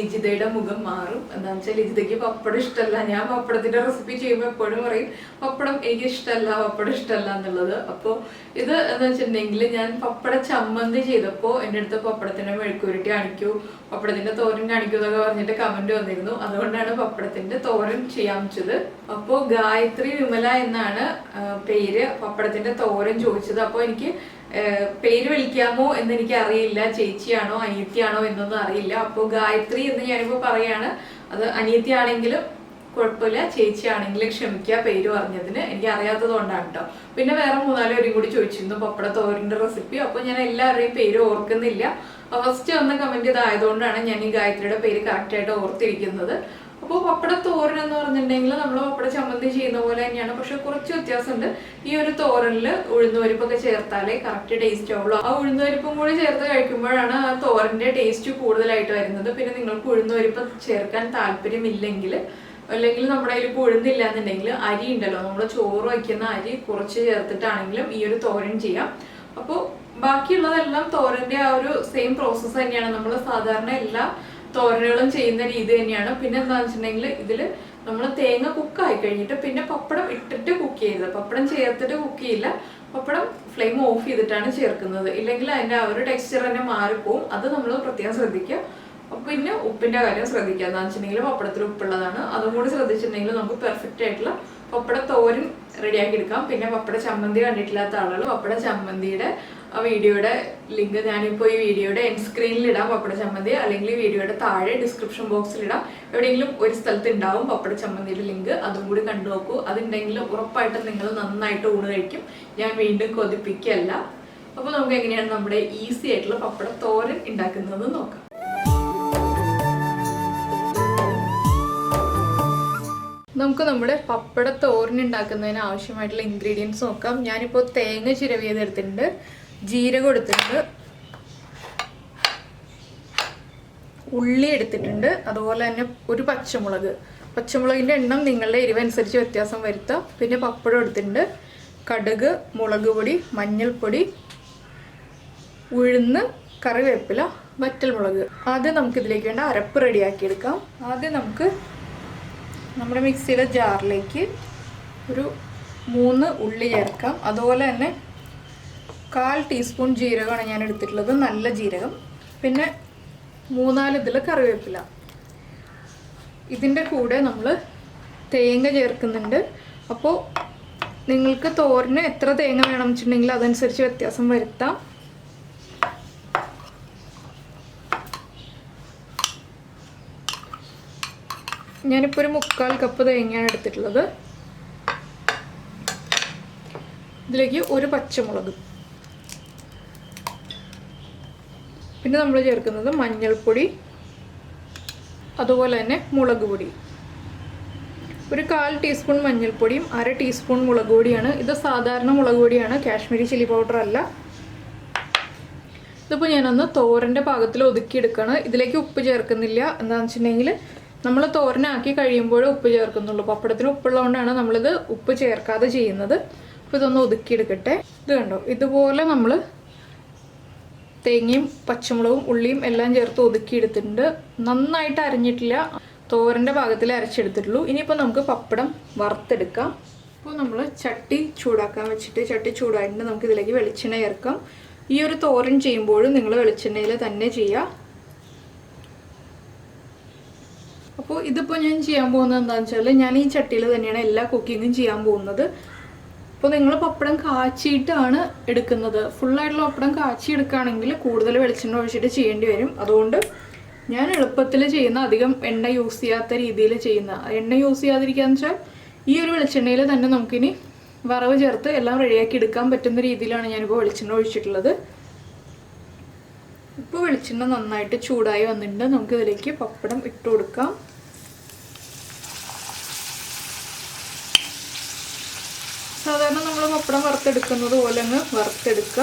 ലിജിതയുടെ മുഖം മാറും. എന്താണെന്ന് വെച്ചാൽ ലിജിതയ്ക്ക് പപ്പടം ഇഷ്ടമല്ല ഞാൻ പപ്പടത്തിന്റെ റെസിപ്പി ചെയ്യുമ്പോൾ എപ്പോഴും പറയും പപ്പടം എനിക്ക് ഇഷ്ടമല്ല പപ്പടം ഇഷ്ടമല്ല എന്നുള്ളത്. അപ്പോ ഇത് എന്താ വെച്ചിട്ടുണ്ടെങ്കിൽ ഞാൻ പപ്പട ചമ്മന്തി ചെയ്തപ്പോൾ എന്റെ അടുത്ത് പപ്പടത്തിന്റെ മെഴുക്കുരുട്ടി കാണിക്കൂ പപ്പടത്തിന്റെ തോരൻ കാണിക്കൂ എന്നൊക്കെ പറഞ്ഞിട്ട് കമന്റ് വന്നിരുന്നു. അതുകൊണ്ടാണ് പപ്പടത്തിന്റെ തോരൻ ചെയ്യാൻ വെച്ചത് അപ്പോ ഗായത്രി വിമല എന്നാണ് പേര്. പപ്പടത്തിന്റെ തോരൻ ചോദിച്ചത്. അപ്പോൾ എനിക്ക് പേര് വിളിക്കാമോ എന്ന് എനിക്ക് അറിയില്ല ചേച്ചിയാണോ അനിയത്തിയാണോ എന്നൊന്നും അറിയില്ല. അപ്പോൾ ഗായത്രി എന്ന് ഞാനിപ്പോൾ പറയാണ്. അത് അനിയത്തിയാണെങ്കിലും കുഴപ്പമില്ല. ചേച്ചിയാണെങ്കിലും ക്ഷമിക്കുക പേര് പറഞ്ഞതിന് എനിക്ക് അറിയാത്തത് കൊണ്ടാണ് കേട്ടോ പിന്നെ വേറെ മൂന്നാൽ പേരും കൂടി ചോദിച്ചിരുന്നു പപ്പട തോരന്റെ റെസിപ്പി. അപ്പോൾ ഞാൻ എല്ലാവരുടെയും പേര് ഓർക്കുന്നില്ല. ഫസ്റ്റ് വന്ന കമന്റ് ഇതായതുകൊണ്ടാണ് ഞാൻ ഈ ഗായത്രിയുടെ പേര് കറക്റ്റായിട്ട് ഓർത്തിരിക്കുന്നത്. അപ്പോൾ പപ്പട തോരൻ എന്ന് പറഞ്ഞിട്ടുണ്ടെങ്കിൽ നമ്മൾ പപ്പട ചമ്മന്തി ചെയ്യുന്ന പോലെ തന്നെയാണ്. പക്ഷെ കുറച്ച് വ്യത്യാസമുണ്ട്. ഈ ഒരു തോരനിൽ ഉഴുന്നുപരിപ്പൊക്കെ ചേർത്താലേ കറക്റ്റ് ടേസ്റ്റ് ആവുള്ളൂ. ആ ഉഴുന്നുപരിപ്പും കൂടി ചേർത്ത് കഴിക്കുമ്പോഴാണ് ആ തോരന്റെ ടേസ്റ്റ് കൂടുതലായിട്ട് വരുന്നത്. പിന്നെ നിങ്ങൾക്ക് ഉഴുന്നുപരിപ്പ് ചേർക്കാൻ താല്പര്യമില്ലെങ്കിൽ അല്ലെങ്കിൽ നമ്മുടെ ഇപ്പോൾ ഉഴുന്നില്ല എന്നുണ്ടെങ്കിൽ അരി ഉണ്ടല്ലോ നമ്മൾ ചോറ് വയ്ക്കുന്ന അരി കുറച്ച് ചേർത്തിട്ടാണെങ്കിലും ഈ ഒരു തോരൻ ചെയ്യാം. അപ്പോൾ ബാക്കിയുള്ളതെല്ലാം തോരന്റെ ആ ഒരു സെയിം പ്രോസസ്സ് തന്നെയാണ്. നമ്മൾ സാധാരണ എല്ലാ തോരനുകളും ചെയ്യുന്ന രീതി തന്നെയാണ്. പിന്നെ എന്താണെന്ന് വെച്ചിട്ടുണ്ടെങ്കിൽ ഇതിൽ നമ്മൾ തേങ്ങ കുക്ക് ആയി കഴിഞ്ഞിട്ട് പിന്നെ പപ്പടം ഇട്ടിട്ട് കുക്ക് ചെയ്തത് പപ്പടം ചേർത്തിട്ട് കുക്ക് ചെയ്യില്ല. പപ്പടം ഫ്ലെയിം ഓഫ് ചെയ്തിട്ടാണ് ചേർക്കുന്നത്. ഇല്ലെങ്കിൽ അതിന്റെ ആ ഒരു ടെക്സ്ചർ തന്നെ മാറിപ്പോവും. അത് നമ്മൾ പ്രത്യേകം ശ്രദ്ധിക്കുക. പിന്നെ ഉപ്പിന്റെ കാര്യം ശ്രദ്ധിക്കുക എന്താ വെച്ചിട്ടുണ്ടെങ്കിൽ പപ്പടത്തിൽ ഉപ്പുള്ളതാണ്. അതും കൂടി ശ്രദ്ധിച്ചിട്ടുണ്ടെങ്കിൽ നമുക്ക് പെർഫെക്റ്റ് ആയിട്ടുള്ള പപ്പട തോരൻ റെഡിയാക്കി എടുക്കാം. പിന്നെ പപ്പട ചമ്മന്തി കണ്ടിട്ടില്ലാത്ത ആളുകൾ പപ്പട ചമ്മന്തിയുടെ ആ വീഡിയോയുടെ ലിങ്ക് ഞാനിപ്പോൾ ഈ വീഡിയോയുടെ എൻഡ് സ്ക്രീനിൽ ഇടാം പപ്പട ചമ്മന്തി അല്ലെങ്കിൽ വീഡിയോയുടെ താഴെ ഡിസ്ക്രിപ്ഷൻ ബോക്സിൽ ഇടാം. എവിടെയെങ്കിലും ഒരു സ്ഥലത്ത് ഉണ്ടാവും പപ്പട ചമ്മന്തിയുടെ ലിങ്ക് അതും കൂടി കണ്ടു നോക്കൂ. അതുണ്ടെങ്കിൽ ഉറപ്പായിട്ടും നിങ്ങൾ നന്നായിട്ട് ഊണ് കഴിക്കും. ഞാൻ വീണ്ടും കൊതിപ്പിക്കല്ല. അപ്പോൾ നമുക്ക് എങ്ങനെയാണ് നമ്മുടെ ഈസി ആയിട്ടുള്ള പപ്പട തോരൻ ഉണ്ടാക്കുന്നത് നോക്കാം. നമുക്ക് നമ്മുടെ പപ്പട തോരൻ ഉണ്ടാക്കുന്നതിന് ആവശ്യമായിട്ടുള്ള ഇൻഗ്രീഡിയൻസ് നോക്കാം. ഞാനിപ്പോൾ തേങ്ങ ചിരവിയത് എടുത്തിട്ടുണ്ട്. ജീരകം എടുത്തിട്ടുണ്ട്. ഉള്ളി എടുത്തിട്ടുണ്ട്. അതുപോലെ തന്നെ ഒരു പച്ചമുളക്. പച്ചമുളകിന്റെ എണ്ണം നിങ്ങളുടെ എരിവനുസരിച്ച് വ്യത്യാസം വരുത്താം. പിന്നെ പപ്പടം എടുത്തിട്ടുണ്ട്. കടുക് മുളക് പൊടി മഞ്ഞൾപ്പൊടി ഉഴുന്ന് കറിവേപ്പില വറ്റൽമുളക്. ആദ്യം നമുക്കിതിലേക്ക് വേണ്ട അരപ്പ് റെഡിയാക്കി എടുക്കാം. ആദ്യം നമുക്ക് നമ്മുടെ മിക്സിയുടെ ജാറിലേക്ക് ഒരു മൂന്ന് ഉള്ളി ചേർക്കാം. അതുപോലെ തന്നെ കാൽ ടീസ്പൂൺ ജീരകമാണ് ഞാൻ എടുത്തിട്ടുള്ളത്. നല്ല ജീരകം. പിന്നെ മൂന്നാൽ ഇതിൽ കറിവേപ്പില. ഇതിന്റെ കൂടെ നമ്മൾ തേങ്ങ ചേർക്കുന്നുണ്ട്. അപ്പോൾ നിങ്ങൾക്ക് തോരന് എത്ര തേങ്ങ വേണം വെച്ചിട്ടുണ്ടെങ്കിൽ അതനുസരിച്ച് വ്യത്യാസം വരുത്താം. ഞാനിപ്പോൾ ഒരു മുക്കാൽ കപ്പ് തേങ്ങയാണ് എടുത്തിട്ടുള്ളത്. ഇതിലേക്ക് ഒരു പച്ചമുളക്. പിന്നെ നമ്മൾ ചേർക്കുന്നത് മഞ്ഞൾപ്പൊടി അതുപോലെ തന്നെ മുളക് പൊടി. ഒരു കാൽ ടീസ്പൂൺ മഞ്ഞൾപ്പൊടിയും അര ടീസ്പൂൺ മുളക് പൊടിയാണ്. ഇത് സാധാരണ മുളക് പൊടിയാണ് കാശ്മീരി ചില്ലി പൗഡർ അല്ല. ഇതിപ്പോൾ ഞാനൊന്ന് തോരന്റെ പാകത്തിൽ ഒതുക്കിയെടുക്കുകയാണ് ഇതിലേക്ക് ഉപ്പ് ചേർക്കുന്നില്ല. എന്താണെന്ന് വെച്ചിട്ടുണ്ടെങ്കിൽ നമ്മൾ തോരനാക്കി കഴിയുമ്പോഴേ ഉപ്പ് ചേർക്കുന്നുള്ളൂ. പപ്പടത്തിന് ഉപ്പുള്ളതുകൊണ്ടാണ് നമ്മളിത് ഉപ്പ് ചേർക്കാതെ ചെയ്യുന്നത്. അപ്പോൾ ഇതൊന്ന് ഒതുക്കിയെടുക്കട്ടെ. ഇത് കണ്ടോ? ഇതുപോലെ നമ്മൾ തേങ്ങയും പച്ചമുളകും ഉള്ളിയും എല്ലാം ചേർത്ത് ഒതുക്കിയെടുത്തിട്ടുണ്ട്. നന്നായിട്ട് അരഞ്ഞിട്ടില്ല. തോരന്റെ ഭാഗത്തിൽ അരച്ചെടുത്തിട്ടുള്ളൂ. ഇനിയിപ്പോൾ നമുക്ക് പപ്പടം വറുത്തെടുക്കാം. അപ്പോൾ നമ്മൾ ചട്ടി ചൂടാക്കാൻ വെച്ചിട്ട് ചട്ടി ചൂടായിട്ടുണ്ട് നമുക്ക് ഇതിലേക്ക് വെളിച്ചെണ്ണ ചേർക്കാം. ഈ ഒരു തോരൻ ചെയ്യുമ്പോഴും നിങ്ങൾ വെളിച്ചെണ്ണയിൽ തന്നെ ചെയ്യുക അപ്പോൾ ഇതിപ്പോൾ ഞാൻ ചെയ്യാൻ പോകുന്നത് എന്താണെന്ന് വെച്ചാൽ ഞാൻ ഈ ചട്ടിയിൽ തന്നെയാണ് എല്ലാ കുക്കിങ്ങും ചെയ്യാൻ പോകുന്നത്. അപ്പോൾ നിങ്ങൾ പപ്പടം കാച്ചിയിട്ടാണ് എടുക്കുന്നത്. ഫുള്ളായിട്ടുള്ള പപ്പടം കാച്ചി എടുക്കുകയാണെങ്കിൽ കൂടുതൽ വെളിച്ചെണ്ണ ഒഴിച്ചിട്ട് ചെയ്യേണ്ടി വരും. അതുകൊണ്ട് ഞാൻ എളുപ്പത്തിൽ ചെയ്യുന്ന അധികം എണ്ണ യൂസ് ചെയ്യാത്ത രീതിയിൽ ചെയ്യുന്ന. എണ്ണ യൂസ് ചെയ്യാതിരിക്കാന്ന് വെച്ചാൽ ഈ ഒരു വെളിച്ചെണ്ണയിൽ തന്നെ നമുക്കിനി വറവ് ചേർത്ത് എല്ലാം റെഡിയാക്കി എടുക്കാൻ പറ്റുന്ന രീതിയിലാണ് ഞാനിപ്പോൾ വെളിച്ചെണ്ണ ഒഴിച്ചിട്ടുള്ളത്. ഇപ്പോൾ വെളിച്ചെണ്ണ നന്നായിട്ട് ചൂടായി വന്നിട്ടുണ്ട്. നമുക്കിതിലേക്ക് പപ്പടം ഇട്ട് കൊടുക്കാം. സാധാരണ നമ്മൾ പപ്പടം വറുത്തെടുക്കുന്നത് പോലെ അങ്ങ് വറുത്തെടുക്കുക.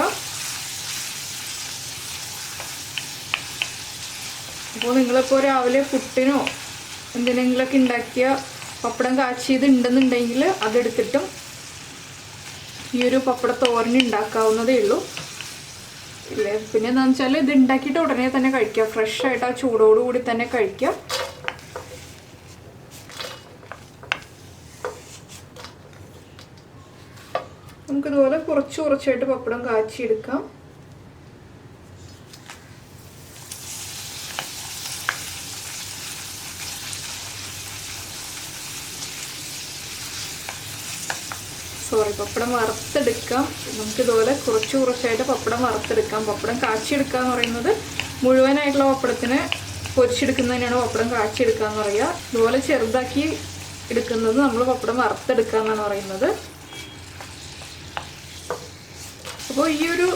അപ്പോൾ നിങ്ങളിപ്പോൾ രാവിലെ പുട്ടിനോ എന്തിനെങ്കിലുമൊക്കെ ഉണ്ടാക്കിയ പപ്പടം കാച്ചിയത് ഉണ്ടെന്നുണ്ടെങ്കിൽ അതെടുത്തിട്ടും ഈ ഒരു പപ്പട തോരൻ ഉണ്ടാക്കാവുന്നതേ ഉള്ളൂ. പിന്നെ എന്താണെന്ന് വെച്ചാൽ ഇത് ഉണ്ടാക്കിയിട്ട് ഉടനെ തന്നെ കഴിക്കുക. ഫ്രഷ് ആയിട്ട് ആ ചൂടോടുകൂടി തന്നെ കഴിക്കുക. നമുക്കിതുപോലെ കുറച്ച് കുറച്ചായിട്ട് പപ്പടം കാച്ചിയെടുക്കാം. സോറി പപ്പടം വറുത്തെടുക്കാം. നമുക്കിതുപോലെ കുറച്ച് കുറച്ചായിട്ട് പപ്പടം വറുത്തെടുക്കാം. പപ്പടം കാച്ചിയെടുക്കുക എന്ന് പറയുന്നത് മുഴുവനായിട്ടുള്ള പപ്പടത്തിന് പൊരിച്ചെടുക്കുന്നതിനാണ് പപ്പടം കാച്ചിയെടുക്കുക എന്ന് പറയുക. ഇതുപോലെ ചെറുതാക്കി എടുക്കുന്നത് നമ്മൾ പപ്പടം വറുത്തെടുക്കുക എന്നാണ് പറയുന്നത്. അപ്പോൾ ഈ ഒരു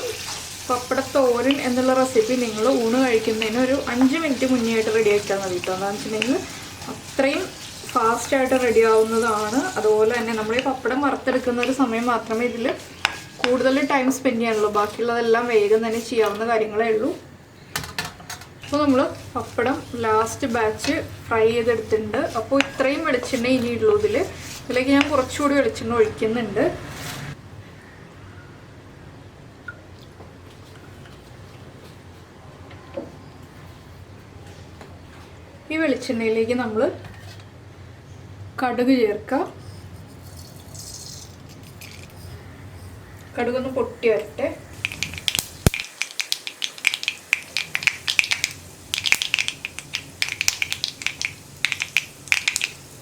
പപ്പടത്തോരൻ എന്നുള്ള റെസിപ്പി നിങ്ങൾ ഊണ് കഴിക്കുന്നതിന് ഒരു അഞ്ച് മിനിറ്റ് മുന്നേ ആയിട്ട് റെഡി ആക്കിയാൽ മതി കേട്ടോ എന്താണെന്ന് വെച്ചിട്ടുണ്ടെങ്കിൽ അത്രയും ഫാസ്റ്റായിട്ട് റെഡി ആവുന്നതാണ്. അതുപോലെ തന്നെ നമ്മൾ ഈ പപ്പടം വറുത്തെടുക്കുന്ന ഒരു സമയം മാത്രമേ ഇതിൽ കൂടുതൽ ടൈം സ്പെൻഡ് ചെയ്യാനുള്ളൂ. ബാക്കിയുള്ളതെല്ലാം വേഗം തന്നെ ചെയ്യാവുന്ന കാര്യങ്ങളേ ഉള്ളൂ. അപ്പോൾ നമ്മൾ പപ്പടം ലാസ്റ്റ് ബാച്ച് ഫ്രൈ ചെയ്തെടുത്തിട്ടുണ്ട്. അപ്പോൾ ഇത്രയും വെളിച്ചെണ്ണ ഇനിയുള്ളൂ ഇതിൽ ഇതിലേക്ക് ഞാൻ കുറച്ചുകൂടി വെളിച്ചെണ്ണ ഒഴിക്കുന്നുണ്ട്. ഈ വെളിച്ചെണ്ണയിലേക്ക് നമ്മൾ കടുക് ചേർക്കാം. കടുകൊന്ന് പൊട്ടി വരട്ടെ.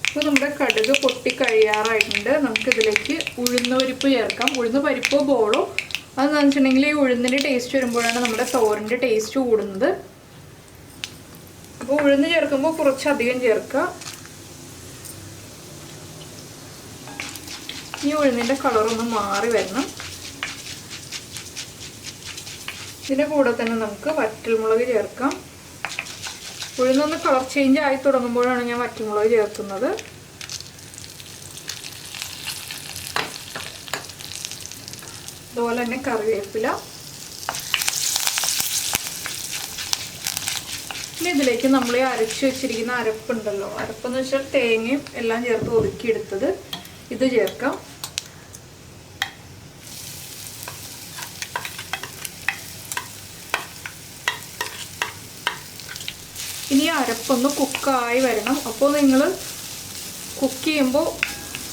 ഇപ്പോൾ നമ്മുടെ കടുക് പൊട്ടി കഴിയാറായിട്ടുണ്ട് നമുക്കിതിലേക്ക് ഉഴുന്ന പരിപ്പ് ചേർക്കാം. ഉഴുന്ന പരിപ്പോ ബോളോ? അതെന്ന് വെച്ചിട്ടുണ്ടെങ്കിൽ ഈ ഉഴുന്നിന്റെ ടേസ്റ്റ് വരുമ്പോഴാണ് നമ്മുടെ തോരന്റെ ടേസ്റ്റ് കൂടുന്നത്. അപ്പോൾ ഉഴുന്ന് ചേർക്കുമ്പോൾ കുറച്ചധികം ചേർക്കുക. ഈ ഉഴുന്നിന്റെ കളറൊന്ന് മാറി വരണം. ഇതിന്റെ കൂടെ തന്നെ നമുക്ക് വറ്റൽമുളക് ചേർക്കാം. ഉഴുന്നൊന്ന് കളർ ചേഞ്ച് ആയി തുടങ്ങുമ്പോഴാണ് ഞാൻ വറ്റൽമുളക് ചേർക്കുന്നത്. അതുപോലെ തന്നെ കറിവേപ്പില. ഇനി ഇതിലേക്ക് നമ്മൾ ഈ അരച്ച് വെച്ചിരിക്കുന്ന അരപ്പുണ്ടല്ലോ. അരപ്പെന്ന് വെച്ചാൽ തേങ്ങയും എല്ലാം ചേർത്ത് ഒതുക്കിയെടുത്തത് ഇത് ചേർക്കാം. ഇനി അരപ്പൊന്ന് കുക്കായി വരണം. അപ്പോൾ നിങ്ങൾ കുക്ക് ചെയ്യുമ്പോൾ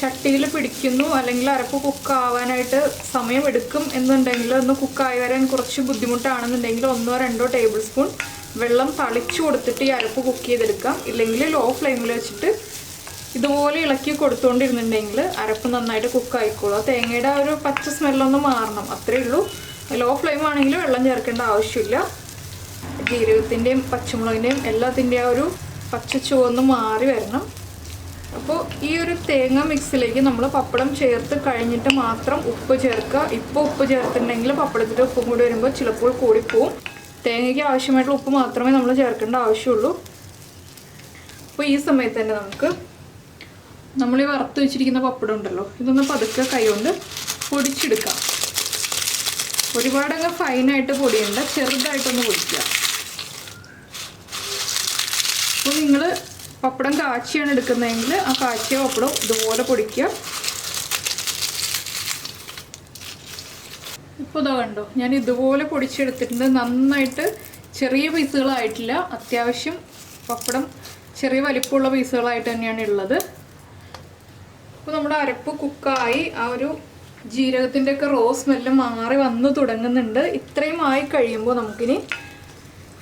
ചട്ടിയിൽ പിടിക്കുന്നു അല്ലെങ്കിൽ അരപ്പ് കുക്കാവാനായിട്ട് സമയമെടുക്കും എന്നുണ്ടെങ്കിൽ ഒന്ന് കുക്കായി വരാൻ കുറച്ച് ബുദ്ധിമുട്ടാണെന്നുണ്ടെങ്കിൽ ഒന്നോ രണ്ടോ ടേബിൾ സ്പൂൺ വെള്ളം തളിച്ചു കൊടുത്തിട്ട് ഈ അരപ്പ് കുക്ക് ചെയ്തെടുക്കാം. ഇല്ലെങ്കിൽ ലോ ഫ്ലെയിമിൽ വെച്ചിട്ട് ഇതുപോലെ ഇളക്കി കൊടുത്തുകൊണ്ടിരുന്നുണ്ടെങ്കിൽ അരപ്പ് നന്നായിട്ട് കുക്ക് ആയിക്കോളും. തേങ്ങയുടെ ആ ഒരു പച്ച സ്മെല്ലൊന്ന് മാറണം. അത്രയേ ഉള്ളൂ. ലോ ഫ്ലെയിം ആണെങ്കിൽ വെള്ളം ചേർക്കേണ്ട ആവശ്യമില്ല. ജീരകത്തിന്റെയും പച്ചമുളകിന്റെയും എല്ലാത്തിന്റെയും ആ ഒരു പച്ച ചുവന്ന് മാറി വരണം. അപ്പോൾ ഈ ഒരു തേങ്ങ മിക്സിലേക്ക് നമ്മൾ പപ്പടം ചേർത്ത് കഴിഞ്ഞിട്ട് മാത്രം ഉപ്പ് ചേർക്കുക. ഇപ്പോൾ ഉപ്പ് ചേർത്തിട്ടുണ്ടെങ്കിൽ പപ്പടത്തിന്റെ ഉപ്പും കൂടി വരുമ്പോൾ ചിലപ്പോൾ കൂടിപ്പോവും. തേങ്ങയ്ക്ക് ആവശ്യമായിട്ടുള്ള ഉപ്പ് മാത്രമേ നമ്മൾ ചേർക്കേണ്ട ആവശ്യമുള്ളൂ. അപ്പോൾ ഈ സമയത്ത് തന്നെ നമുക്ക് നമ്മൾ ഈ വറുത്ത് വെച്ചിരിക്കുന്ന പപ്പടം ഉണ്ടല്ലോ ഇതൊന്ന് പതുക്കെ കൈകൊണ്ട് പൊടിച്ചെടുക്കാം. ഒരുപാടങ്ങ് ഫൈനായിട്ട് പൊടിയണ്ട ചെറുതായിട്ടൊന്ന് പൊടിക്കുക. അപ്പോൾ നിങ്ങൾ പപ്പടം കാച്ചിയാണ് എടുക്കുന്നതെങ്കിൽ ആ കാച്ചിയ പപ്പടം ഇതുപോലെ പൊടിക്കുക. ഇപ്പോൾ ഇതാ കണ്ടോ ഞാൻ ഇതുപോലെ പൊടിച്ചെടുത്തിട്ടുണ്ട്. നന്നായിട്ട് ചെറിയ പീസുകളായിട്ടില്ല അത്യാവശ്യം പപ്പടം ചെറിയ വലിപ്പമുള്ള പീസുകളായിട്ട് തന്നെയാണ് ഉള്ളത്. അപ്പോൾ നമ്മുടെ അരപ്പ് കുക്കായി ആ ഒരു ജീരകത്തിന്റെ ഒക്കെ റോ സ്മെല്ല് മാറി വന്ന് തുടങ്ങുന്നുണ്ട്. ഇത്രയും ആയി കഴിയുമ്പോൾ നമുക്കിനി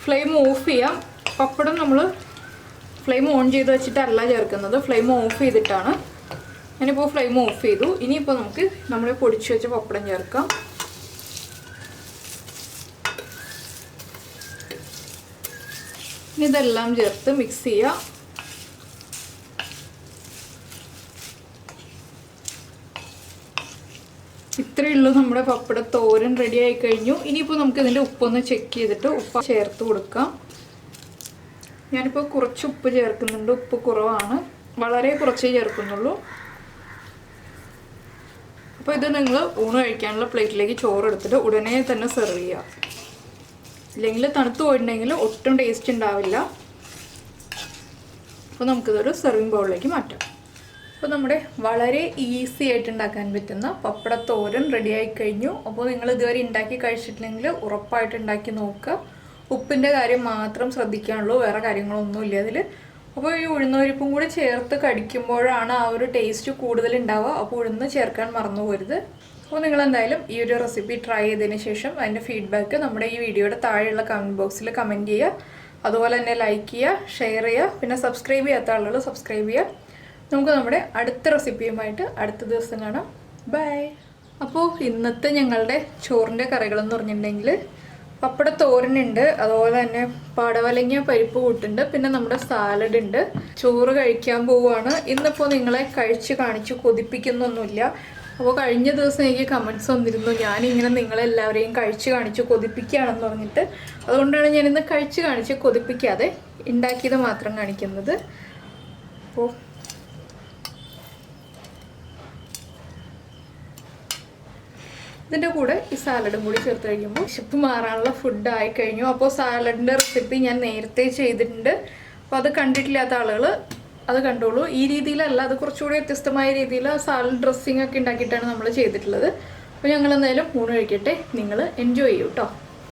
ഫ്ലെയിം ഓഫ് ചെയ്യാം. പപ്പടം നമ്മൾ ഫ്ലെയിം ഓൺ ചെയ്ത് വെച്ചിട്ടല്ല ചേർക്കുന്നത്. ഫ്ലെയിം ഓഫ് ചെയ്തിട്ടാണ്. ഞാനിപ്പോൾ ഫ്ലെയിം ഓഫ് ചെയ്തു. ഇനിയിപ്പോൾ നമുക്ക് നമ്മൾ പൊടിച്ചു വെച്ച പപ്പടം ചേർക്കാം. ഇതെല്ലാം ചേർത്ത് മിക്സ് ചെയ്യുക ഇത്രയേ ഉള്ളൂ നമ്മുടെ പപ്പട തോരൻ റെഡി ആയി കഴിഞ്ഞു. ഇനിയിപ്പോൾ നമുക്ക് ഇതിന്റെ ഉപ്പൊന്ന് ചെക്ക് ചെയ്തിട്ട് ഉപ്പ് ചേർത്ത് കൊടുക്കാം. ഞാനിപ്പോൾ കുറച്ച് ഉപ്പ് ചേർക്കുന്നുണ്ട്. ഉപ്പ് കുറവാണ്. വളരെ കുറച്ചേ ചേർക്കുന്നുള്ളൂ. അപ്പോൾ ഇത് നിങ്ങൾ ഊണ് കഴിക്കാനുള്ള പ്ലേറ്റിലേക്ക് ചോറ് എടുത്തിട്ട് ഉടനെ തന്നെ സെർവ് ചെയ്യുക ഇല്ലെങ്കിൽ തണുത്ത് പോയിട്ടുണ്ടെങ്കിൽ ഒട്ടും ടേസ്റ്റ് ഉണ്ടാവില്ല. അപ്പോൾ നമുക്കിതൊരു സെർവിങ് ബൗളിലേക്ക് മാറ്റാം. അപ്പോൾ നമ്മുടെ വളരെ ഈസി ആയിട്ട് ഉണ്ടാക്കാൻ പറ്റുന്ന പപ്പടത്തോരൻ തോരൻ റെഡി ആയി കഴിഞ്ഞു. അപ്പോൾ നിങ്ങൾ ഇതുവരെ ഉണ്ടാക്കി കഴിച്ചിട്ടില്ലെങ്കിൽ ഉറപ്പായിട്ട് ഉണ്ടാക്കി നോക്കുക. ഉപ്പിന്റെ കാര്യം മാത്രം ശ്രദ്ധിക്കാനുള്ളൂ. വേറെ കാര്യങ്ങളൊന്നുമില്ല അതിൽ അപ്പോൾ ഈ ഉഴുന്നൊരിപ്പും കൂടി ചേർത്ത് കടിക്കുമ്പോഴാണ് ആ ഒരു ടേസ്റ്റ് കൂടുതൽ ഉണ്ടാവുക അപ്പോൾ ഉഴുന്ന് ചേർക്കാൻ മറന്നു പോരുത്. അപ്പോൾ നിങ്ങൾ എന്തായാലും ഈ ഒരു റെസിപ്പി ട്രൈ ചെയ്തതിന് ശേഷം അതിന്റെ ഫീഡ്ബാക്ക് നമ്മുടെ ഈ വീഡിയോയുടെ താഴെയുള്ള കമന്റ് ബോക്സിൽ കമന്റ് ചെയ്യുക. അതുപോലെ തന്നെ ലൈക്ക് ചെയ്യുക ഷെയർ ചെയ്യുക പിന്നെ സബ്സ്ക്രൈബ് ചെയ്യാത്ത ആളുകൾ സബ്സ്ക്രൈബ് ചെയ്യുക. നമുക്ക് നമ്മുടെ അടുത്ത റെസിപ്പിയുമായിട്ട് അടുത്ത ദിവസം കാണാം. ബൈ അപ്പോൾ ഇന്നത്തെ ഞങ്ങളുടെ ചോറിന്റെ കറികളെന്ന് പറഞ്ഞിട്ടുണ്ടെങ്കിൽ പപ്പട തോരനുണ്ട് അതുപോലെ തന്നെ പടവലങ്ങ പരിപ്പ് കൂട്ടുണ്ട് പിന്നെ നമ്മുടെ സാലഡ് ഉണ്ട്. ചോറ് കഴിക്കാൻ പോവുകയാണ്. ഇന്നിപ്പോൾ നിങ്ങളെ കഴിച്ച് കാണിച്ച് കൊതിപ്പിക്കുന്നൊന്നുമില്ല. അപ്പോൾ കഴിഞ്ഞ ദിവസം എനിക്ക് കമൻസ് വന്നിരുന്നു ഞാനിങ്ങനെ നിങ്ങളെല്ലാവരെയും കഴിച്ച് കാണിച്ച് കൊതിപ്പിക്കുകയാണെന്ന് പറഞ്ഞിട്ട്. അതുകൊണ്ടാണ് ഞാനിന്ന് കഴിച്ച് കാണിച്ച് കൊതിപ്പിക്കാതെ ഉണ്ടാക്കിയത് മാത്രം കാണിക്കുന്നത്. അപ്പോൾ ഇതിന്റെ കൂടെ ഈ സാലഡും കൂടി ചേർത്ത് കഴിക്കുമ്പോൾ വിശപ്പ് മാറാനുള്ള ഫുഡ് ആയി കഴിഞ്ഞു. അപ്പോൾ സാലഡിന്റെ റെസിപ്പി ഞാൻ നേരത്തെ ചെയ്തിട്ടുണ്ട്. അപ്പോൾ അത് കണ്ടിട്ടില്ലാത്ത ആളുകൾ അത് കണ്ടോളൂ. ഈ രീതിയിലല്ല അത് കുറച്ചുകൂടി വ്യത്യസ്തമായ രീതിയിൽ സാലഡ് ഡ്രസ്സിങ് ഒക്കെ ഉണ്ടാക്കിയിട്ടാണ് നമ്മൾ ചെയ്തിട്ടുള്ളത്. അപ്പോൾ ഞങ്ങൾ എന്തായാലും ഊണ് കഴിക്കട്ടെ. നിങ്ങൾ എൻജോയ് ചെയ്യൂ കേട്ടോ